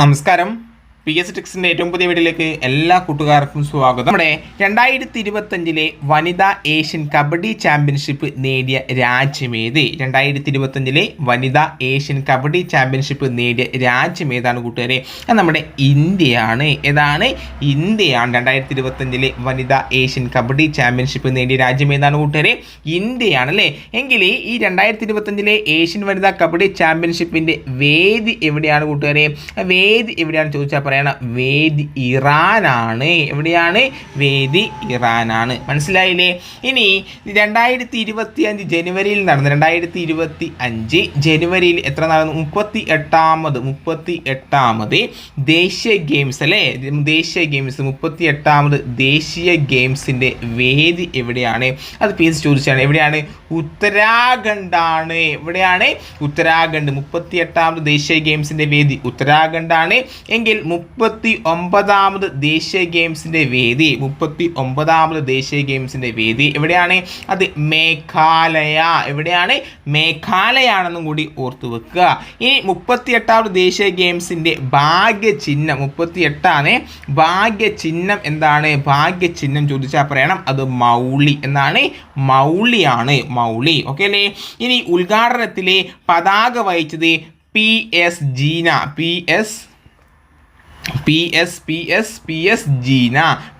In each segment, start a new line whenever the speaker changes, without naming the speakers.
നമസ്കാരം. P S ടിക്സിന്റെ ഏറ്റവും പുതിയ വീഡിയോയിലേക്ക് എല്ലാ കൂട്ടുകാർക്കും സ്വാഗതം. നമ്മുടെ രണ്ടായിരത്തി ഇരുപത്തഞ്ചിലെ വനിതാ ഏഷ്യൻ കബഡി ചാമ്പ്യൻഷിപ്പ് നേടിയ രാജ്യമേത്? രണ്ടായിരത്തി ഇരുപത്തഞ്ചിലെ വനിതാ ഏഷ്യൻ കബഡി ചാമ്പ്യൻഷിപ്പ് നേടിയ രാജ്യം ഏതാണ് കൂട്ടുകാരെ? അത് നമ്മുടെ ഇന്ത്യയാണ്. ഏതാണ്? ഇന്ത്യയാണ്. രണ്ടായിരത്തി ഇരുപത്തഞ്ചിലെ വനിതാ ഏഷ്യൻ കബഡി ചാമ്പ്യൻഷിപ്പ് നേടിയ രാജ്യം ഏതാണ് കൂട്ടുകാരെ? ഇന്ത്യയാണ് അല്ലേ? എങ്കിൽ ഈ രണ്ടായിരത്തി ഇരുപത്തഞ്ചിലെ ഏഷ്യൻ വനിതാ കബഡി ചാമ്പ്യൻഷിപ്പിന്റെ വേദി എവിടെയാണ് കൂട്ടുകാരെ? വേദി എവിടെയാണ് ചോദിച്ചാൽ പറയണം വേദി ഇറാനാണ്. എവിടെയാണ്? വേദി ഇറാനാണ്. മനസ്സിലായില്ലേ? ഇനി രണ്ടായിരത്തി ഇരുപത്തി അഞ്ച് ജനുവരിയിൽ നടന്നു. രണ്ടായിരത്തി ഇരുപത്തി അഞ്ച് ജനുവരിയിൽ എത്ര നടന്നു? മുപ്പത്തി എട്ടാമത് മുപ്പത്തി എട്ടാമത് ദേശീയ ഗെയിംസ് അല്ലേ? ദേശീയ ഗെയിംസ് മുപ്പത്തി എട്ടാമത് ദേശീയ ഗെയിംസിന്റെ വേദി എവിടെയാണ്? അത് പി എസ് ചോദിച്ചാണ്. എവിടെയാണ്? ഉത്തരാഖണ്ഡാണ്. എവിടെയാണ്? ഉത്തരാഖണ്ഡ് മുപ്പത്തി എട്ടാമത് ദേശീയ ഗെയിംസിന്റെ വേദി ഉത്തരാഖണ്ഡാണ്. എങ്കിൽ മുപ്പത്തി ഒമ്പതാമത് ദേശീയ ഗെയിംസിന്റെ വേദി. മുപ്പത്തി ഒമ്പതാമത് ദേശീയ ഗെയിംസിന്റെ വേദി. എവിടെയാണ്? അത് മേഘാലയ. എവിടെയാണ്? മേഘാലയാണെന്നും കൂടി ഓർത്തു വെക്കുക. ഇനി മുപ്പത്തി എട്ടാമത് ദേശീയ ഗെയിംസിന്റെ ഭാഗ്യചിഹ്നം. മുപ്പത്തി എട്ടാണ് ഭാഗ്യചിഹ്നം എന്താണ്? ഭാഗ്യചിഹ്നം ചോദിച്ചാൽ പറയണം. അത് മൗളി എന്നാണ്. മൗളിയാണ്. മൗളി. ഓക്കെ അല്ലേ? ഇനി ഉദ്ഘാടനത്തിലെ പതാക വഹിച്ചത് P S Jeena. P S P S P S P S Jeena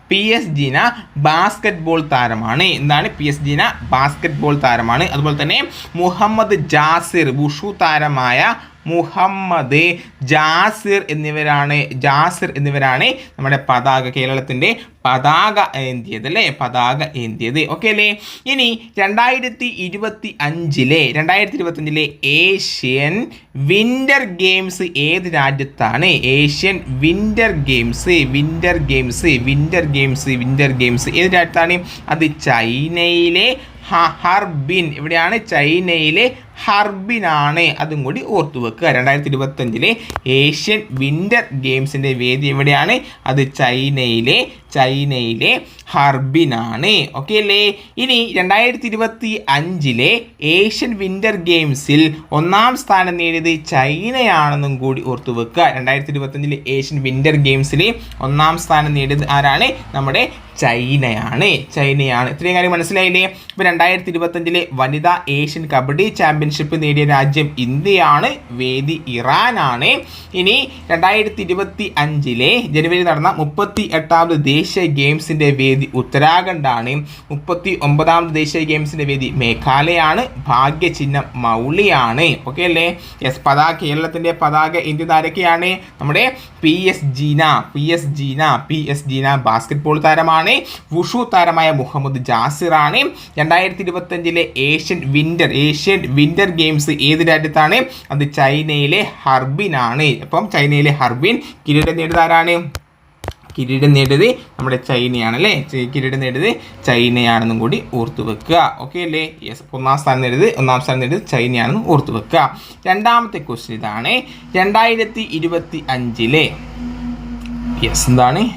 P S Jeena basketball താരമാണ്. എന്താണ് P S Jeena basketball താരമാണ്. അതുപോലെ തന്നെ മുഹമ്മദ് ജാസിർ വുഷു താരമായ മുഹമ്മദ് ജാസിർ എന്നിവരാണ് ജാസിർ എന്നിവരാണ് നമ്മുടെ പതാക കേരളത്തിന്റെ പതാക ഏന്തിയത് അല്ലേ? പതാക ഏന്തിയത്. ഓക്കെ അല്ലേ? ഇനി രണ്ടായിരത്തി ഇരുപത്തി അഞ്ചിലെ രണ്ടായിരത്തി ഇരുപത്തഞ്ചിലെ ഏഷ്യൻ വിന്റർ ഗെയിംസ് ഏത് രാജ്യത്താണ്? Asian winter games winter games winter games winter games ഏത് രാജ്യത്താണ്? അത് ചൈനയിലെ ഹർബിൻ. ഇവിടെയാണ് ചൈനയിലെ ഹർബിനാണ്. അതും കൂടി ഓർത്തു വെക്കുക. രണ്ടായിരത്തി ഇരുപത്തഞ്ചിലെ ഏഷ്യൻ വിന്റർ ഗെയിംസിന്റെ വേദി എവിടെയാണ്? അത് ചൈനയിലെ ചൈനയിലെ ഹർബിനാണ്. ഓക്കെ അല്ലേ? ഇനി രണ്ടായിരത്തി ഇരുപത്തി അഞ്ചിലെ ഏഷ്യൻ വിന്റർ ഗെയിംസിൽ ഒന്നാം സ്ഥാനം നേടിയത് ചൈനയാണെന്നും കൂടി ഓർത്തു വെക്കുക. രണ്ടായിരത്തി ഇരുപത്തഞ്ചിലെ ഏഷ്യൻ വിന്റർ ഗെയിംസിൽ ഒന്നാം സ്ഥാനം നേടിയത് ആരാണ്? നമ്മുടെ ചൈനയാണ്. ചൈനയാണ്. ഇത്രയും കാര്യം മനസ്സിലായില്ലേ? ഇപ്പോൾ രണ്ടായിരത്തി ഇരുപത്തഞ്ചിലെ വനിതാ ഏഷ്യൻ കബഡി ചാമ്പ്യൻഷിപ്പ് നേടിയ രാജ്യം ഇന്ത്യയാണ്. വേദി ഇറാനാണ്. ഇനി രണ്ടായിരത്തി ഇരുപത്തി അഞ്ചിലെ ജനുവരി നടന്ന മുപ്പത്തി എട്ടാമത് ദേശീയ ഗെയിംസിന്റെ വേദി ഉത്തരാഖണ്ഡാണ്. മുപ്പത്തി ഒമ്പതാമത് ദേശീയ ഗെയിംസിന്റെ വേദി മേഘാലയാണ് ഭാഗ്യചിഹ്നം മൗളിയാണ്. ഓക്കെ അല്ലേ? യെസ് പതാക കേരളത്തിന്റെ പതാക ഇന്ത്യ താരക്കെയാണ് നമ്മുടെ P S Jeena P S Jeena P S Jeena basketball താരമാണ്. വുഷു താരമായ മുഹമ്മദ് ജാസിറാണ്. രണ്ടായിരത്തി ഇരുപത്തഞ്ചിലെ Asian winter Asian winter games ഏത് രാജ്യത്താണ്? അത് ചൈനയിലെ ഹർബിൻ ആണ് അപ്പം ചൈനയിലെ ഹർബിൻ കിരീടം നേടിയത് ആരാണ്? കിരീടം നേടിയത് നമ്മുടെ ചൈനയാണ് അല്ലേ? കിരീടം നേടിയത് ചൈനയാണെന്നും കൂടി ഓർത്തു വെക്കുക. ഓക്കെ അല്ലേ? യെസ് ഒന്നാം സ്ഥാനം നേടിയത് ഒന്നാം സ്ഥാനം നേടിയത് ചൈനയാണെന്ന് ഓർത്തു വെക്കുക. രണ്ടാമത്തെ ക്വസ്റ്റ്യൻ ഇതാണ്. രണ്ടായിരത്തി ഇരുപത്തി അഞ്ചിലെ യെസ് എന്താണ്?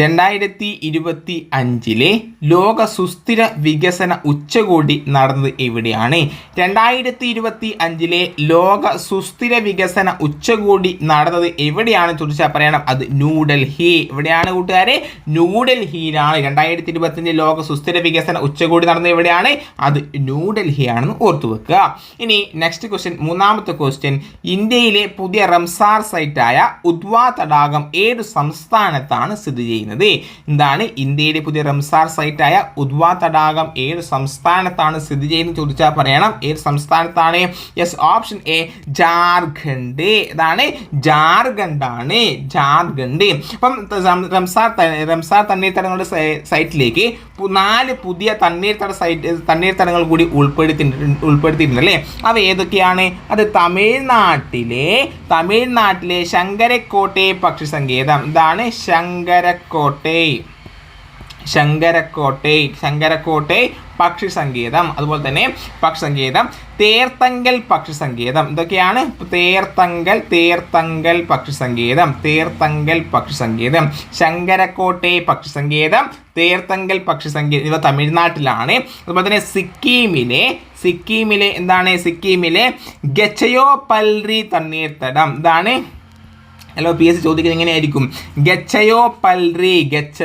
രണ്ടായിരത്തി ഇരുപത്തി അഞ്ചിലെ ലോക സുസ്ഥിര വികസന ഉച്ചകോടി നടന്നത് എവിടെയാണ്? രണ്ടായിരത്തി ഇരുപത്തി അഞ്ചിലെ ലോക സുസ്ഥിര വികസന ഉച്ചകോടി നടന്നത് എവിടെയാണ് ചോദിച്ചാൽ പറയണം. അത് ന്യൂഡൽഹി. എവിടെയാണ് കൂട്ടുകാരെ? ന്യൂഡൽഹിയിലാണ്. രണ്ടായിരത്തി ഇരുപത്തി അഞ്ചിൽ ലോക സുസ്ഥിര വികസന ഉച്ചകോടി നടന്നത് എവിടെയാണ്? അത് ന്യൂഡൽഹി ആണെന്ന് ഓർത്തു വെക്കുക. ഇനി നെക്സ്റ്റ് ക്വസ്റ്റ്യൻ മൂന്നാമത്തെ ക്വസ്റ്റ്യൻ ഇന്ത്യയിലെ പുതിയ റംസാർ സൈറ്റായ ഉദ്വാ തടാകം ഏത് സംസ്ഥാനത്താണ് സ്ഥിതി ചെയ്യുന്നത്? എന്താണ്? ഇന്ത്യയിലെ പുതിയ റംസാർ സൈറ്റായ ഉദ്വാ തടാകം ഏത് സംസ്ഥാനത്താണ് സ്ഥിതി ചെയ്യുന്നത് ചോദിച്ചാൽ പറയണം. ഏത് സംസ്ഥാനത്താണ്? Yes option A Jharkhand. ഇതാണ് ജാർഖണ്ഡ് ആണ് ജാർഖണ്ഡ്. അപ്പം റംസാർ റംസാർ തണ്ണീർത്തടങ്ങളുടെ സൈറ്റിലേക്ക് നാല് പുതിയ തണ്ണീർത്തട സൈറ്റ് തണ്ണീർത്തടങ്ങൾ കൂടി ഉൾപ്പെടുത്തിയിട്ടുണ്ട് ഉൾപ്പെടുത്തിയിട്ടുണ്ട് അല്ലേ? അവ ഏതൊക്കെയാണ്? അത് തമിഴ്നാട്ടിലെ തമിഴ്നാട്ടിലെ ശങ്കരക്കോട്ടെ പക്ഷി സങ്കേതം ഇതാണ് ശങ്കരക്കോട്ടെ ശങ്കരക്കോട്ടൈ. ശങ്കരക്കോട്ടൈ പക്ഷി സങ്കേതം അതുപോലെ തന്നെ പക്ഷി സംഗീതം തേർത്തങ്കൽ പക്ഷി സംഗീതം ഇതൊക്കെയാണ് തേർത്തങ്കൽ തേർത്തങ്കൽ പക്ഷി സംഗീതം തേർത്തങ്കൽ പക്ഷി സംഗീതം ശങ്കരക്കോട്ടെ പക്ഷി സംഗീതം തേർത്തങ്കൽ പക്ഷി സംഗീതം ഇവ തമിഴ്നാട്ടിലാണ്. അതുപോലെ തന്നെ സിക്കിമിലെ സിക്കിമിലെ എന്താണ്? സിക്കിമിലെ ഗച്ചയോ പൽറി തണ്ണീർത്തടം. ഇതാണ് ഹലോ പി എസ് ചോദിക്കുന്നത് എങ്ങനെയായിരിക്കും? ഗച്ചയോ പൽറി ഗച്ച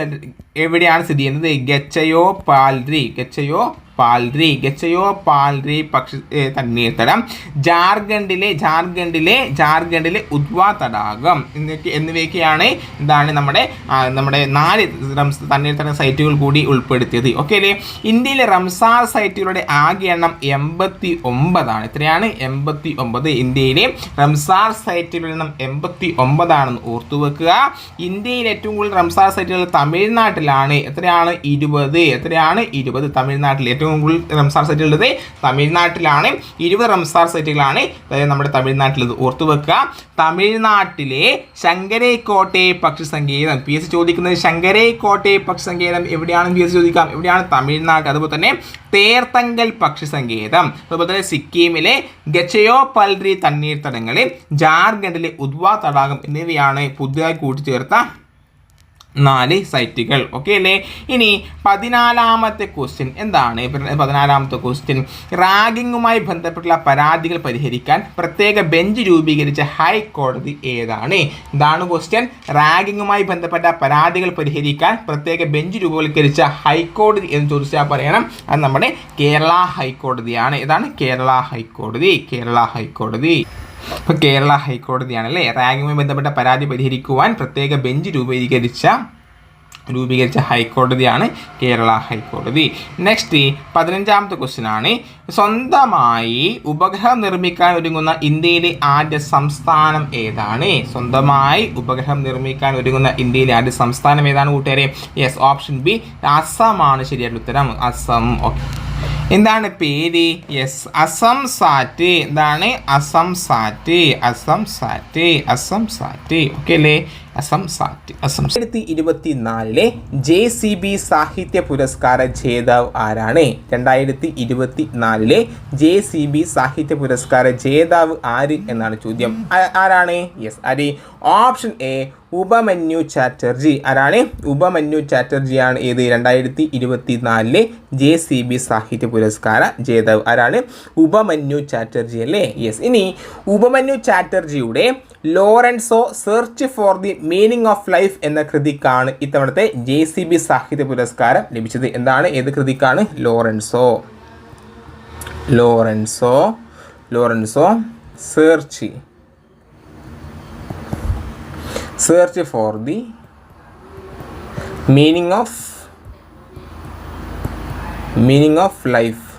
എവിടെയാണ് സ്ഥിതി ചെയ്യുന്നത്? ഗച്ചയോ പാൽറി ഗച്ചയോ പാൽറി ഗച്ചയോ പാൽറി പക്ഷി തണ്ണീർത്തടം ജാർഖണ്ഡിലെ ജാർഖണ്ഡിലെ ജാർഖണ്ഡിലെ ഉദ്വ തടാകം എന്നൊക്കെ എന്നിവയൊക്കെയാണ് എന്താണ് നമ്മുടെ നമ്മുടെ നാല് റംസ് തണ്ണീർത്തട സൈറ്റുകൾ കൂടി ഉൾപ്പെടുത്തിയത്. ഓക്കെ അല്ലേ? ഇന്ത്യയിലെ റംസാർ സൈറ്റുകളുടെ ആകെ എണ്ണം എൺപത്തി ഒമ്പതാണ് എത്രയാണ്? എൺപത്തി ഒമ്പത് ഇന്ത്യയിലെ റംസാർ സൈറ്റുകളുടെ എണ്ണം എൺപത്തി ഒമ്പതാണെന്ന് ഓർത്തു വെക്കുക. ഇന്ത്യയിൽ ഏറ്റവും കൂടുതൽ റംസാർ സൈറ്റുകൾ തമിഴ്നാട്ടിലാണ്. എത്രയാണ്? ഇരുപത്. എത്രയാണ്? ഇരുപത് തമിഴ്നാട്ടിൽ ഏറ്റവും കൂടുതൽ റംസാർ സൈറ്റുകൾ ഉള്ളത് തമിഴ്നാട്ടിലാണ്. ഇരുപത് റംസാർ സൈറ്റുകളാണ് അതായത് നമ്മുടെ തമിഴ്നാട്ടിൽ ഓർത്തു വെക്കുക. തമിഴ്നാട്ടിലെ ശങ്കരേക്കോട്ടെ പക്ഷി സങ്കേതം പി എസ് ചോദിക്കുന്നത് ശങ്കരേക്കോട്ടെ പക്ഷി സങ്കേതം എവിടെയാണെന്ന് പി എസ് ചോദിക്കാം. എവിടെയാണ്? തമിഴ്നാട്. അതുപോലെ തന്നെ തേർത്തങ്കൽ പക്ഷി സങ്കേതം അതുപോലെ തന്നെ സിക്കിമിലെ ഗച്ചയോ പൽരി തണ്ണീർത്തടങ്ങളിൽ ജാർഖണ്ഡിലെ ഉദ്വാ തടാകം എന്നിവയാണ് പുതുതായി കൂട്ടിച്ചേർത്ത നാല് സൈറ്റുകൾ. ഓക്കെ അല്ലേ? ഇനി പതിനാലാമത്തെ ക്വസ്റ്റ്യൻ എന്താണ്? പതിനാലാമത്തെ ക്വസ്റ്റ്യൻ റാഗിങ്ങുമായി ബന്ധപ്പെട്ടുള്ള പരാതികൾ പരിഹരിക്കാൻ പ്രത്യേക ബെഞ്ച് രൂപീകരിച്ച ഹൈക്കോടതി ഏതാണ്? ഇതാണ് ക്വസ്റ്റ്യൻ റാഗിങ്ങുമായി ബന്ധപ്പെട്ട പരാതികൾ പരിഹരിക്കാൻ പ്രത്യേക ബെഞ്ച് രൂപവൽക്കരിച്ച ഹൈക്കോടതി എന്ന് ചോദിച്ചാൽ പറയണം. അത് നമ്മുടെ കേരള ഹൈക്കോടതിയാണ്. ഇതാണ് കേരള ഹൈക്കോടതി. കേരള ഹൈക്കോടതി. ഇപ്പോൾ കേരള ഹൈക്കോടതിയാണ് അല്ലേ റാഗിങ്ങുമായി ബന്ധപ്പെട്ട പരാതി പരിഹരിക്കുവാൻ പ്രത്യേക ബെഞ്ച് രൂപീകരിച്ച രൂപീകരിച്ച ഹൈക്കോടതിയാണ് കേരള ഹൈക്കോടതി. നെക്സ്റ്റ് പതിനഞ്ചാമത്തെ ക്വസ്റ്റ്യൻ ആണ്. സ്വന്തമായി ഉപഗ്രഹം നിർമ്മിക്കാൻ ഒരുങ്ങുന്ന ഇന്ത്യയിലെ ആദ്യ സംസ്ഥാനം ഏതാണ്? സ്വന്തമായി ഉപഗ്രഹം നിർമ്മിക്കാൻ ഒരുങ്ങുന്ന ഇന്ത്യയിലെ ആദ്യ സംസ്ഥാനം ഏതാണ് കൂട്ടുകാരെ? യെസ് ഓപ്ഷൻ ബി അസമാണ് ശരിയായിട്ടുള്ള ഉത്തരം. അസം ഓക്കെ എന്താണ് പേര്? യെസ് അസം സാറ്റ് എന്താണ്? Assam sat Assam sat Assam sat okay അല്ലേ? അസം അസം രണ്ടായിരത്തി ഇരുപത്തിനാലിലെ ജെ സി ബി സാഹിത്യ പുരസ്കാര ജേതാവ് ആരാണ്? രണ്ടായിരത്തി ഇരുപത്തി നാലിലെ ജെ സി ബി സാഹിത്യ പുരസ്കാര ജേതാവ് ആര് എന്നാണ് ചോദ്യം. ആരാണ്? യെസ് ആര്? Option A Upamanyu Chatterjee. ആരാണ്? ഉപമന്യു ചാറ്റർജിയാണ് ഏത്? രണ്ടായിരത്തി ഇരുപത്തി നാലിലെ ജെ സി ബി സാഹിത്യ പുരസ്കാര ജേതാവ് ആരാണ്? ഉപമന്യു ചാറ്റർജി അല്ലേ? യെസ് ഇനി Upamanyu ചാറ്റർജിയുടെ Lorenzo search for the meaning of life എന്ന കൃതിക്കാണ് ഇത്തവണത്തെ ജെ സി ബി സാഹിത്യ പുരസ്കാരം ലഭിച്ചത്. എന്താണ്? ഏത് കൃതിക്കാണ്? Lorenzo. Lorenzo. Lorenzo search. Search for the meaning of meaning of life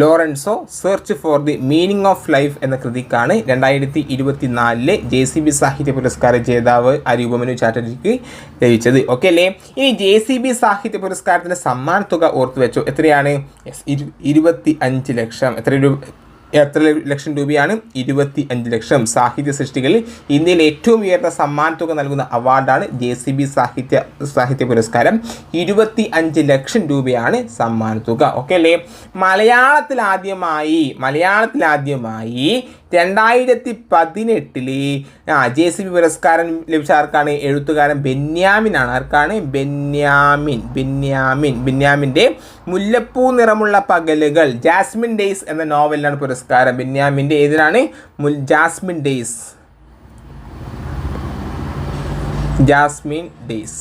Lorenzo search for the meaning of life എന്ന കൃതിക്കാണ് രണ്ടായിരത്തി ഇരുപത്തി നാലിലെ ജെ സി ബി സാഹിത്യ പുരസ്കാര ജേതാവ് അരൂപമനു ചാറ്റർജിക്ക് ലഭിച്ചത്. ഓക്കെ അല്ലേ? ഇനി ജെ സി ബി സാഹിത്യ പുരസ്കാരത്തിന്റെ സമ്മാനത്തുക തുക ഓർത്തു വെച്ചോ എത്രയാണ് ഇരുപത്തി അഞ്ച് ലക്ഷം. എത്ര രൂപ എത്ര ലക്ഷം രൂപയാണ്? ഇരുപത്തി അഞ്ച് ലക്ഷം. സാഹിത്യ സൃഷ്ടികളിൽ ഇന്ത്യയിൽ ഏറ്റവും ഉയർന്ന സമ്മാന തുക നൽകുന്ന അവാർഡാണ് ജെ സി ബി സാഹിത്യ സാഹിത്യ പുരസ്കാരം. ഇരുപത്തി അഞ്ച് ലക്ഷം രൂപയാണ് സമ്മാന തുക. ഓക്കെ അല്ലേ? മലയാളത്തിൽ ആദ്യമായി മലയാളത്തിൽ ആദ്യമായി രണ്ടായിരത്തി പതിനെട്ടിൽ ആ ജെ സി ബി പുരസ്കാരം ലഭിച്ച ആർക്കാണ്? എഴുത്തുകാരൻ ബെന്യാമിനാണ്. ആർക്കാണ്? ബെന്യാമിൻ ബെന്യാമിൻ ബെന്യാമിന്റെ മുല്ലപ്പൂ നിറമുള്ള പകലുകൾ ജാസ്മിൻ ഡേയ്സ് എന്ന നോവലിനാണ് പുരസ്കാരം. ബെന്യാമിന്റെ ഏതിനാണ്? മുൽ ജാസ്മിൻ ഡേയ്സ്. Jasmine days.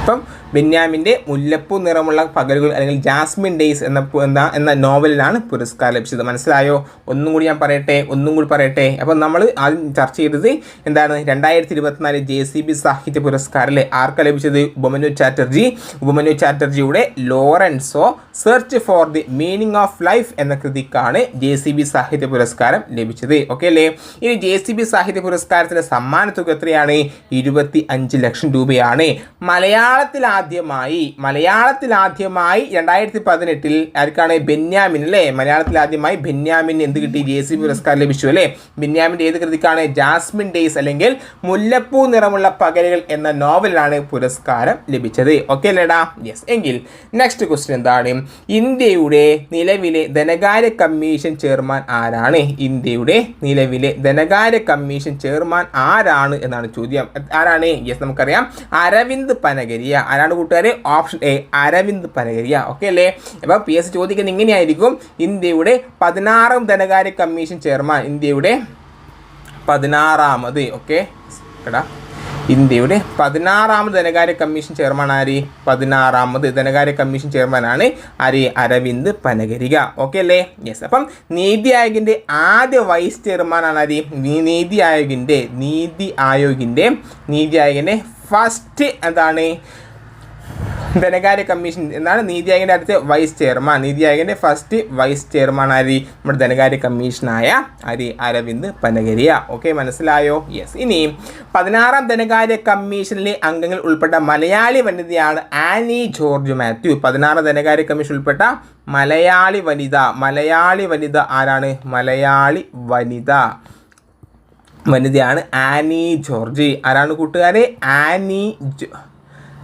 ഇപ്പം ബെന്യാമിന്റെ മുല്ലപ്പൂ നിറമുള്ള പകലുകൾ അല്ലെങ്കിൽ ജാസ്മിൻ ഡേയ്സ് എന്ന എന്താ എന്ന നോവലിലാണ് പുരസ്കാരം ലഭിച്ചത്. മനസ്സിലായോ? ഒന്നും കൂടി ഞാൻ പറയട്ടെ ഒന്നും കൂടി പറയട്ടെ. അപ്പം നമ്മൾ ആദ്യം ചർച്ച ചെയ്തത് എന്താണ് രണ്ടായിരത്തി ഇരുപത്തിനാല് ജെ സി ബി സാഹിത്യ പുരസ്കാരം ആർക്കാണ് ലഭിച്ചത്? Upamanyu Chatterjee. Upamanyu ചാറ്റർജിയുടെ Lorenzo search for the meaning of life എന്ന കൃതിക്കാണ് ജെ സി ബി സാഹിത്യ പുരസ്കാരം ലഭിച്ചത്. ഓക്കെ അല്ലേ? ഇനി ജെ സി ബി സാഹിത്യ പുരസ്കാരത്തിന്റെ സമ്മാന തുക എത്രയാണ്? ഇരുപത്തി അഞ്ച് ലക്ഷം രൂപയാണ്. മലയാളത്തിൽ ആദ്യമായി മലയാളത്തിൽ ആദ്യമായി രണ്ടായിരത്തി പതിനെട്ടിൽ ആർക്കാണ് ബെന്യാമിൻ അല്ലേ? മലയാളത്തിൽ ആദ്യമായി ബെന്യാമിൻ എന്ത് കിട്ടി? ജെ സി പുരസ്കാരം ലഭിച്ചു അല്ലേ? ബെന്യാമിന്റെ ഏത് കൃതിക്കാണ്? ജാസ്മിൻ ഡേയ്സ് അല്ലെങ്കിൽ മുല്ലപ്പൂ നിറമുള്ള പകലുകൾ എന്ന നോവലിനാണ് പുരസ്കാരം ലഭിച്ചത്. ഓക്കെ അല്ലേടാ? യെസ് എങ്കിൽ നെക്സ്റ്റ് ക്വസ്റ്റ്യൻ എന്താണ്? ഇന്ത്യയുടെ നിലവിലെ ധനകാര്യ കമ്മീഷൻ ചെയർമാൻ ആരാണ്? ഇന്ത്യയുടെ നിലവിലെ ധനകാര്യ കമ്മീഷൻ ചെയർമാൻ ആരാണ് എന്നാണ് ചോദ്യം. ആരാണ്? യെസ് നമുക്കറിയാം. അരവിന്ദ് പനഗരിയ. ആരാണ് ആരാണ് കൂട്ടുകാർ option A Arvind Panagariya. Okay അല്ലേ? അപ്പോൾ പി എസ് ചോദിക്കുന്നത് ഇങ്ങനെയായിരിക്കും. ഇന്ത്യയുടെ പതിനാറാം ധനകാര്യ കമ്മീഷൻ ചെയർമാൻ ഇന്ത്യയുടെ പതിനാറാമത്. ഓക്കെ കേടാ ഇന്ത്യയുടെ പതിനാറാമത് ധനകാര്യ കമ്മീഷൻ ചെയർമാൻ ആര്? പതിനാറാമത് ധനകാര്യ കമ്മീഷൻ ചെയർമാനാണ് ആര്? അരവിന്ദ് പനഗരിക. ഓക്കെ അല്ലേ? യെസ് അപ്പം നീതി ആയോഗിന്റെ ആദ്യ വൈസ് ചെയർമാനാണ് ആര്? നീതി ആയോഗിന്റെ നീതി ആയോഗിന്റെ നീതി ആയോഗിന്റെ ഫസ്റ്റ് എന്താണ്? ധനകാര്യ കമ്മീഷൻ എന്നാണ് നീതി ആയോഗിന്റെ അടുത്ത വൈസ് ചെയർമാൻ നീതി ആയോഗിന്റെ ഫസ്റ്റ് വൈസ് ചെയർമാൻ ആര്? നമ്മുടെ ധനകാര്യ കമ്മീഷനായ ആര്? അരവിന്ദ് പനഗരിയ. ഓക്കെ മനസ്സിലായോ? യെസ് ഇനി പതിനാറാം ധനകാര്യ കമ്മീഷനിലെ അംഗങ്ങൾ ഉൾപ്പെട്ട മലയാളി വനിതയാണ് ആനി ജോർജ് മാത്യു. പതിനാറാം ധനകാര്യ കമ്മീഷൻ ഉൾപ്പെട്ട മലയാളി വനിത. മലയാളി വനിത ആരാണ്? മലയാളി വനിത വനിതയാണ് ആനി ജോർജ്. ആരാണ് കൂട്ടുകാരെ? Annie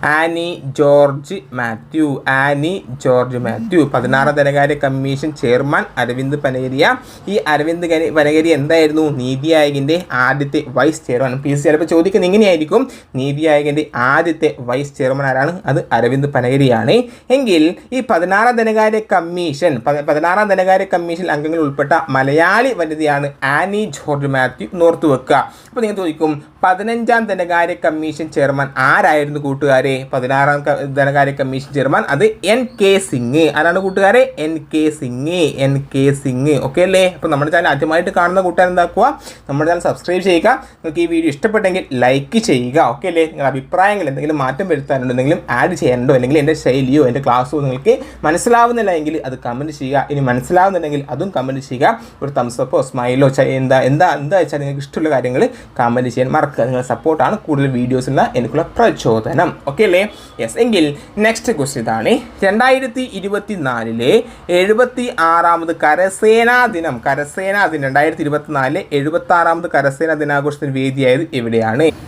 Annie George Mathew. Annie George Mathew. പതിനാറാം ധനകാര്യ കമ്മീഷൻ ചെയർമാൻ അരവിന്ദ് പനഗരിയ. ഈ അരവിന്ദ് പനഗരി എന്തായിരുന്നു? നീതി ആയോഗിന്റെ ആദ്യത്തെ വൈസ് ചെയർമാൻ. പി. സി. ചിലപ്പോൾ ചോദിക്കുന്നത് ഇങ്ങനെയായിരിക്കും. നീതി ആയോഗിന്റെ ആദ്യത്തെ വൈസ് ചെയർമാൻ ആരാണ്? അത് അരവിന്ദ് പനഗരിയാണ്. എങ്കിൽ ഈ പതിനാറാം ധനകാര്യ കമ്മീഷൻ പതിനാറാം ധനകാര്യ കമ്മീഷൻ അംഗങ്ങൾ ഉൾപ്പെട്ട മലയാളി വനിതയാണ് ആനി ജോർജ് മാത്യു നോർത്ത് വെക്കുക. അപ്പോൾ നിങ്ങൾ ചോദിക്കും പതിനഞ്ചാം ധനകാര്യ കമ്മീഷൻ ചെയർമാൻ ആരായിരുന്നു കൂട്ടുകാരെ പതിനാറാം ധനകാര്യ കമ്മീഷൻ ചെയർമാൻ അത് എൻ കെ സിംഗ്. ആരാണ് കൂട്ടുകാരെ? N K Singh. N K Singh. Okay അല്ലേ? അപ്പോൾ നമ്മുടെ ചാനൽ ആദ്യമായിട്ട് കാണുന്ന കൂട്ടുകാർ എന്താക്കുക? നമ്മുടെ ചാനൽ സബ്സ്ക്രൈബ് ചെയ്യുക. നിങ്ങൾക്ക് ഈ വീഡിയോ ഇഷ്ടപ്പെട്ടെങ്കിൽ ലൈക്ക് ചെയ്യുക. ഓക്കെ അല്ലേ? നിങ്ങളുടെ അഭിപ്രായങ്ങൾ എന്തെങ്കിലും മാറ്റം വരുത്താനുണ്ടോ? എന്തെങ്കിലും ആഡ് ചെയ്യാനുണ്ടോ? അല്ലെങ്കിൽ എന്റെ ശൈലിയോ എന്റെ ക്ലാസ്സോ നിങ്ങൾക്ക് മനസ്സിലാവുന്നില്ല എങ്കിൽ അത് കമന്റ് ചെയ്യുക. ഇനി മനസ്സിലാവുന്നുണ്ടെങ്കിൽ അതും കമന്റ് ചെയ്യുക. ഒരു തംസപ്പോ സ്മൈലോ എന്താ എന്താ എന്താ വെച്ചാൽ നിങ്ങൾക്ക് ഇഷ്ടമുള്ള കാര്യങ്ങൾ കമന്റ് ചെയ്യാൻ മറക്കുക. നിങ്ങളുടെ സപ്പോർട്ടാണ് കൂടുതൽ വീഡിയോസിനുള്ള എനിക്കുള്ള പ്രചോദനം. ഓക്കെ അല്ലേ? യെസ് എങ്കിൽ നെക്സ്റ്റ് ക്വസ്റ്റ്യൻ ഇതാണ്. രണ്ടായിരത്തി ഇരുപത്തി നാലിലെ എഴുപത്തി ആറാമത് കരസേനാ ദിനം. കരസേനാ ദിനം. രണ്ടായിരത്തി ഇരുപത്തി നാലിലെ എഴുപത്തി ആറാമത് കരസേനാ ദിനാഘോഷത്തിന് വേദിയായത് എവിടെയാണ്?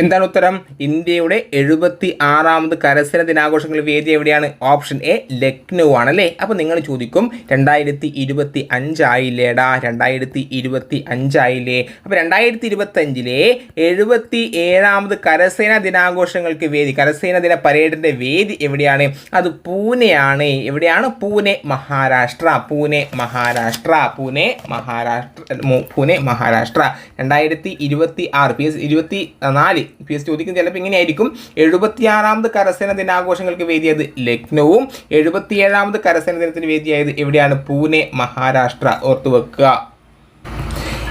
എന്താണ് ഉത്തരം? ഇന്ത്യയുടെ എഴുപത്തി ആറാമത് കരസേന ദിനാഘോഷങ്ങൾ വേദി എവിടെയാണ്? ഓപ്ഷൻ എ ലക്നൗ ആണ് അല്ലേ അപ്പോൾ നിങ്ങൾ ചോദിക്കും രണ്ടായിരത്തി ഇരുപത്തി അഞ്ചായില്ലേടാ രണ്ടായിരത്തി ഇരുപത്തി അഞ്ചായില്ലേ അപ്പോൾ രണ്ടായിരത്തി ഇരുപത്തഞ്ചിലെ എഴുപത്തി ഏഴാമത് കരസേന ദിനാഘോഷങ്ങൾക്ക് വേദി കരസേന ദിന പരേഡിന്റെ വേദി എവിടെയാണ്? അത് പൂനെയാണ്. എവിടെയാണ്? പൂനെ മഹാരാഷ്ട്ര. പൂനെ മഹാരാഷ്ട്ര. പൂനെ മഹാരാഷ്ട്ര. പൂനെ മഹാരാഷ്ട്ര. രണ്ടായിരത്തി ഇരുപത്തി ആറ് പി എസ് ഇരുപത്തി നാല് പി എസ് ചോദിക്കുന്നത് ചിലപ്പോൾ ഇങ്ങനെയായിരിക്കും. എഴുപത്തിയാറാമത് കരസേന ദിനാഘോഷങ്ങൾക്ക് വേദിയായത് ലക്നൌവും എഴുപത്തിയേഴാമത് കരസേന ദിനത്തിന് വേദിയായത് എവിടെയാണ്? പൂനെ മഹാരാഷ്ട്ര. ഓർത്തു വെക്കുക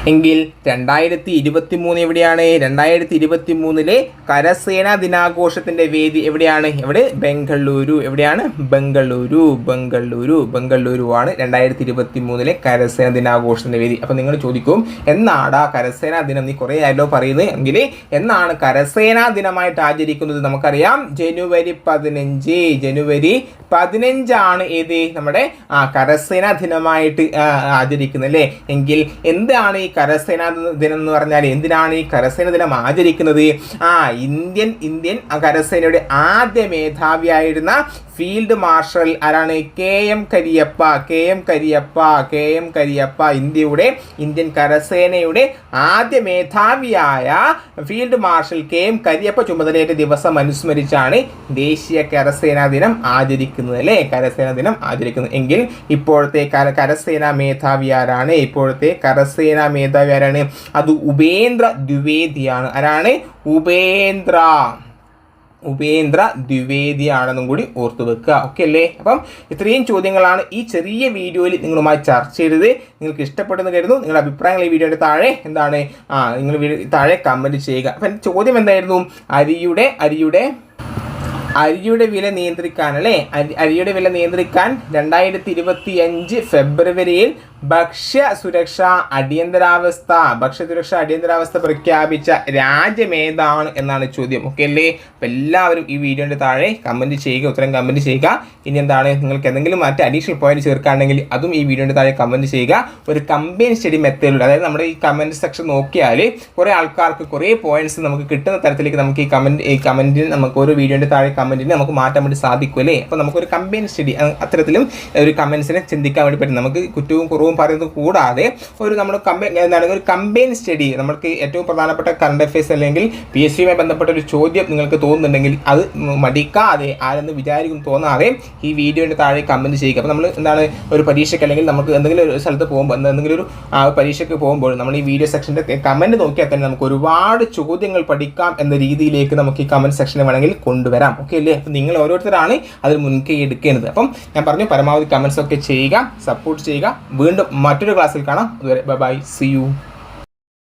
എങ്കിൽ രണ്ടായിരത്തി ഇരുപത്തി മൂന്ന് എവിടെയാണ്? രണ്ടായിരത്തി ഇരുപത്തി മൂന്നിലെ കരസേനാ ദിനാഘോഷത്തിന്റെ വേദി എവിടെയാണ്? എവിടെ? ബംഗളൂരു. എവിടെയാണ്? ബംഗളൂരു. ബംഗളൂരു. ബംഗളൂരു ആണ് രണ്ടായിരത്തി ഇരുപത്തി മൂന്നിലെ കരസേനാ ദിനാഘോഷത്തിന്റെ വേദി. അപ്പം നിങ്ങൾ ചോദിക്കും എന്നാടാ കരസേനാ ദിനം? നീ കുറേ ആയല്ലോ പറയുന്നത് എങ്കിൽ എന്നാണ് കരസേനാ ദിനമായിട്ട് ആചരിക്കുന്നത് നമുക്കറിയാം. ജനുവരി പതിനഞ്ച്. ജനുവരി പതിനഞ്ചാണ് ഏത്? നമ്മുടെ ആ കരസേനാ ദിനമായിട്ട് ആചരിക്കുന്നത് അല്ലേ? എങ്കിൽ എന്താണ് ഈ കരസേനാ ദിനം എന്ന് പറഞ്ഞാൽ എന്തിനാണ് ഈ കരസേന ദിനം ആചരിക്കുന്നത്? ആ ഇന്ത്യൻ ഇന്ത്യൻ കരസേനയുടെ ആദ്യ മേധാവിയായിരുന്ന ഫീൽഡ് മാർഷൽ ആരാണ്? K M Cariappa K M Cariappa K M Cariappa ഇന്ത്യയുടെ ഇന്ത്യൻ കരസേനയുടെ ആദ്യ മേധാവിയായ field marshal K M Cariappa ചുമതലയേറ്റ ദിവസം അനുസ്മരിച്ചാണ് ദേശീയ കരസേനാ ദിനം ആചരിക്കുന്നത് അല്ലേ? കരസേനാ ദിനം ആചരിക്കുന്നത്. എങ്കിൽ ഇപ്പോഴത്തെ കര കരസേനാ മേധാവി ആരാണ്? ഇപ്പോഴത്തെ കരസേനാ മേധാവി ആരാണ് അത് ഉപേന്ദ്ര ദ്വിവേദിയാണ്. ആരാണ്? ഉപേന്ദ്ര. ഉപേന്ദ്ര ദ്വിവേദി ആണെന്നും കൂടി ഓർത്തു വെക്കുക. ഓക്കെ അല്ലേ? അപ്പം ഇത്രയും ചോദ്യങ്ങളാണ് ഈ ചെറിയ വീഡിയോയിൽ നിങ്ങളുമായി ചർച്ച ചെയ്തത്. നിങ്ങൾക്ക് ഇഷ്ടപ്പെടുന്ന കരുതുന്നു. നിങ്ങളുടെ അഭിപ്രായങ്ങൾ ഈ വീഡിയോയുടെ താഴെ എന്താണ്? ആ നിങ്ങൾ താഴെ കമന്റ് ചെയ്യുക. അപ്പം ചോദ്യം എന്തായിരുന്നു? അരിയുടെ അരിയുടെ അരിയുടെ വില നിയന്ത്രിക്കാൻ അല്ലേ? അരി അരിയുടെ വില നിയന്ത്രിക്കാൻ രണ്ടായിരത്തി ഇരുപത്തി അഞ്ച് ഫെബ്രുവരിയിൽ ഭക്ഷ്യ സുരക്ഷാ അടിയന്തരാവസ്ഥ ഭക്ഷ്യ സുരക്ഷ അടിയന്തരാവസ്ഥ പ്രഖ്യാപിച്ച രാജ്യമേതാണ് എന്നാണ് ചോദ്യം. ഓക്കെ അല്ലേ? അപ്പം എല്ലാവരും ഈ വീഡിയോന്റെ താഴെ കമന്റ് ചെയ്യുക ഉത്തരം കമന്റ് ചെയ്യുക. ഇനി എന്താണ്? നിങ്ങൾക്ക് എന്തെങ്കിലും മറ്റ് അഡീഷണൽ പോയിന്റ് ചേർക്കുകയാണെങ്കിൽ അതും ഈ വീഡിയോന്റെ താഴെ കമന്റ് ചെയ്യുക. ഒരു കമ്പൈൻ സ്റ്റഡി മെത്തേഡിലൂടെ അതായത് നമ്മുടെ ഈ കമന്റ് സെക്ഷൻ നോക്കിയാൽ കുറേ ആൾക്കാർക്ക് കുറേ പോയിന്റ്സ് നമുക്ക് കിട്ടുന്ന തരത്തിലേക്ക് നമുക്ക് ഈ കമന്റ് ഈ കമന്റിന് നമുക്ക് ഓരോ വീഡിയോന്റെ താഴെ കമന്റിന് നമുക്ക് മാറ്റാൻ വേണ്ടി സാധിക്കും അല്ലേ? അപ്പോൾ നമുക്കൊരു കമ്പൈൻ സ്റ്റഡി അത്തരത്തിലും ഒരു കമൻസിനെ ചിന്തിക്കാൻ വേണ്ടി പറ്റും. നമുക്ക് കുറ്റവും കുറവും അറിവും പറയുന്നത് കൂടാതെ ഒരു നമ്മൾ കമ്പൈൻ എന്താണ് ഒരു കമ്പൈൻ സ്റ്റഡി നമ്മൾക്ക് ഏറ്റവും പ്രധാനപ്പെട്ട കറണ്ട് അഫയേഴ്സ് അല്ലെങ്കിൽ പി എസ് സിയുമായി ബന്ധപ്പെട്ട ഒരു ചോദ്യം നിങ്ങൾക്ക് തോന്നുന്നുണ്ടെങ്കിൽ അത് മടിക്കാതെ ആരെന്ന് വിചാരിക്കും തോന്നാതെ ഈ വീഡിയോയുടെ താഴെ കമന്റ് ചെയ്യുക. അപ്പോൾ നമ്മൾ എന്താണ് ഒരു പരീക്ഷയ്ക്ക് അല്ലെങ്കിൽ നമുക്ക് എന്തെങ്കിലും ഒരു സ്ഥലത്ത് പോകുമ്പോൾ എന്തെങ്കിലും ഒരു പരീക്ഷയ്ക്ക് പോകുമ്പോൾ നമ്മൾ ഈ വീഡിയോ സെക്ഷന്റെ കമന്റ് നോക്കിയാൽ തന്നെ നമുക്ക് ഒരുപാട് ചോദ്യങ്ങൾ പഠിക്കാം എന്ന രീതിയിലേക്ക് നമുക്ക് ഈ കമന്റ് സെക്ഷനെ വേണമെങ്കിൽ കൊണ്ടുവരാം. ഓക്കെ അല്ലേ? അപ്പോൾ നിങ്ങൾ ഓരോരുത്തരാണ് അതിൽ മുൻകൈ എടുക്കേണ്ടത്. അപ്പം ഞാൻ പറഞ്ഞു പരമാവധി കമൻസ് ഒക്കെ ചെയ്യുക സപ്പോർട്ട് ചെയ്യുക. വീണ്ടും മറ്റൊരു ക്ലാസ്സിൽ കാണാം. അതുവരെ ബൈ ബൈ. C U